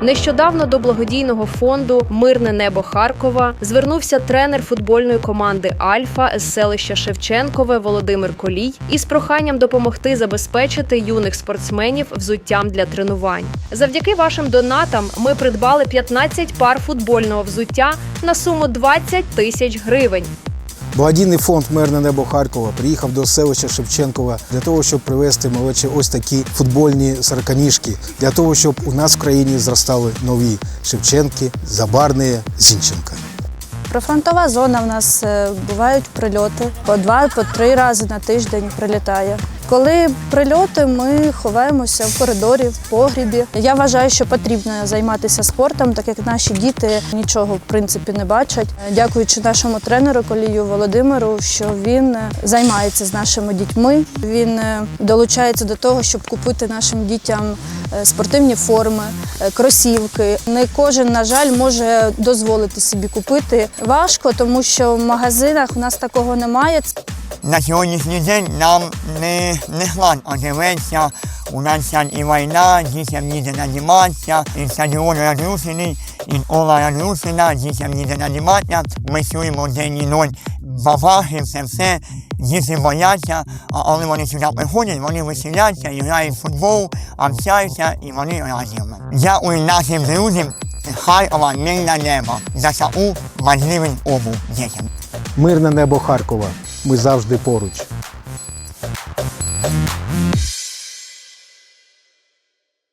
Нещодавно до благодійного фонду Мирне небо Харкова звернувся тренер футбольної команди Альфа з селища Шевченкове Володимир Колій із проханням допомогти забезпечити юних спортсменів взуттям для тренувань. Завдяки вашим донатам ми придбали 15 пар футбольного взуття на суму 20 тисяч гривень. Благодійний фонд Мирне небо Харкова приїхав до селища Шевченкова для того, щоб привезти молодші ось такі футбольні сарканіжки, для того, щоб у нас в країні зростали нові Шевченки, Забарні, Зінченка. Прифронтова зона в нас е, бувають прильоти по два, по рази на тиждень прилітає. Коли прильоти, ми ховаємося в коридорі, в погрібі. Я вважаю, що потрібно займатися спортом, так як наші діти нічого в принципі не бачать. Дякуючи нашому тренеру Колію Володимиру, що він займається з нашими дітьми. Він е, долучається до того, щоб купити нашим дітям е, спортивні форми, е, кросівки. Не кожен, на жаль, може дозволити собі купити. Важко, тому що в магазинах у нас такого немає. На сьогоднішній день нам не, не складно оживитися. У нас зараз і війна, дітям ніде надіматися, і стадіон розрушений, і школа розрушена, дітям ніде надіматися. Ми чуємо день і ночь бабахи, це все. Діти бояться, а коли вони сюди приходять, вони веселяться, грають в футбол, общаються, і вони разом. Дякую нашим друзям, Харкова, мирне небо, за таку важливу обу дітям. Мирне небо Харкова. Ми завжди поруч.